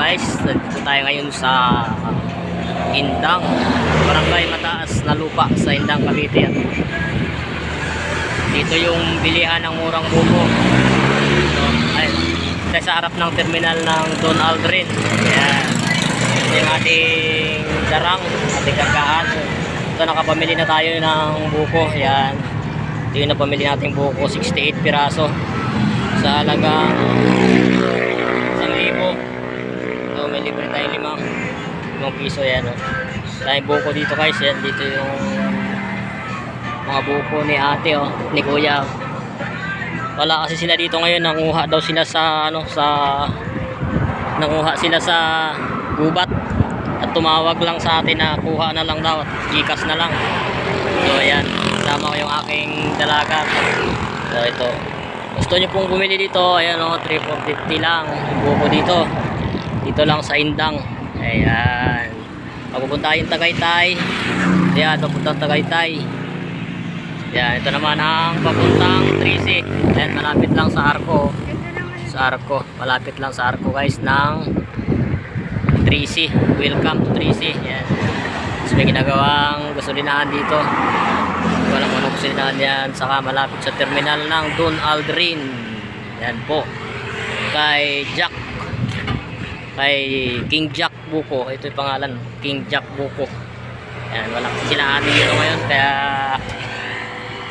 guys, nandito tayo ngayon sa Indang, barangay mataas na lupa sa Indang, Cavite. Dito yung bilihan ng murang buko. Dito, ay, sa harap ng terminal ng Don Aldrin. Yan. Ito yung ating darang, ating kargaan. Ito nakapamili na tayo ng buko. Yan. Ito yung napamili nating buko, 68 piraso. Sa halagang 1,000. So, may libre tayong limang limang piso yan. Oh. Tayong buko dito guys. Yan, dito yung mga buko ni ate, oh, ni kuya. Wala kasi sila dito ngayon. Nanguha daw sila sa, ano, sa, nanguha sila sa gubat. At tumawag lang sa atin na kuha na lang daw. Gikas na lang. So, ayan. Kasama ko yung aking dalaga. So, ito. Gusto nyo pong bumili dito, ayan o, 3,450 lang. Buko dito. Dito lang sa Indang. Ayan. Mapupunta yung Tagaytay. Ayan, papuntang Tagaytay. Ayan, ito naman ang papuntang 3C. Ayan, malapit lang sa Arco. Sa Arco. Malapit lang sa Arco guys ng 3C. Welcome to 3C. Ayan. Tapos may ginagawang gasolinahan dito. Walang anong gasolinahan yan. Saka malapit sa terminal ng Don Aldrin. Yan po. Kay Jack. Kay King Jack Buko. Ito yung pangalan. King Jack Buko. Yan. Walang sila atin dito ngayon. Kaya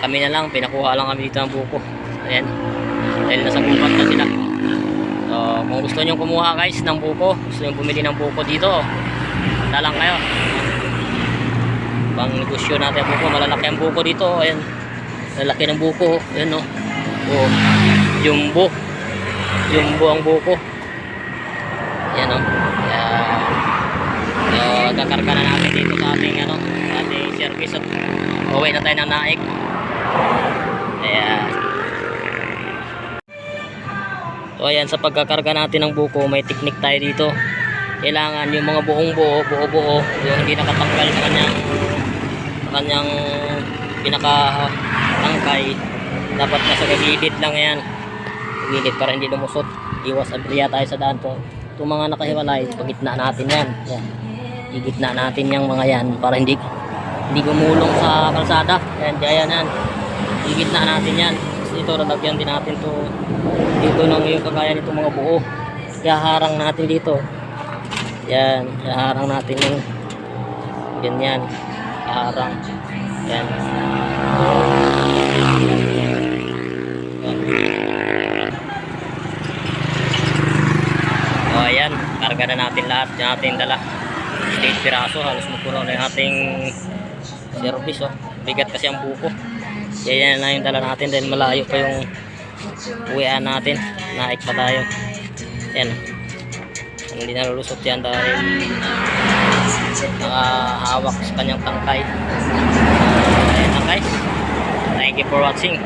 kami na lang. Pinakuha lang kami dito ng buko. Ayan. Dahil nasa bukat na sila. So, kung gusto nyo kumuha guys ng buko, gusto nyo bumili ng buko dito, dalang kayo. Pang negosyo natin ang buko, malalaki ang buko dito. Ayan. Lalaki ng buko. Ayan no. Oh. Jumbo. Jumbo ang buko. Ayan no. Ayan. So, kakarga na natin dito sa ating ano, ating service at uwi na tayo ng naik. Ayan. So ayan, sa pagkakarga natin ng buko, may teknik tayo dito. Kailangan yung mga buong buo, buo-buo, yung hindi nakatanggal sa kanyang sa kanyang pinaka tangkay, dapat nasa gilid lang yan. Gilid para hindi lumusot. Iwas abriya tayo sa daan to. Itong mga nakahiwalay, pagitna natin yan. Yan. Igitna natin yung mga yan para hindi hindi gumulong sa kalsada. Yan, dyan yan. Igitna natin yan. Dito, lalagyan din natin to dito nang yung kagaya nito mga buo. Ihaharang natin dito. Yan, ihaharang natin yung ganyan. Ihaharang. Yan. Yan. Ayan, karga na natin lahat. Yan natin dala. State piraso, halos magpuno na yung ating service. Oh. Bigat kasi ang buko. Yan na yung dala natin dahil malayo pa yung uwian natin. Naik pa tayo. Yan. Hindi nalulusot yan dahil nakahawak sa kanyang tangkay. Ayan na. Thank you for watching.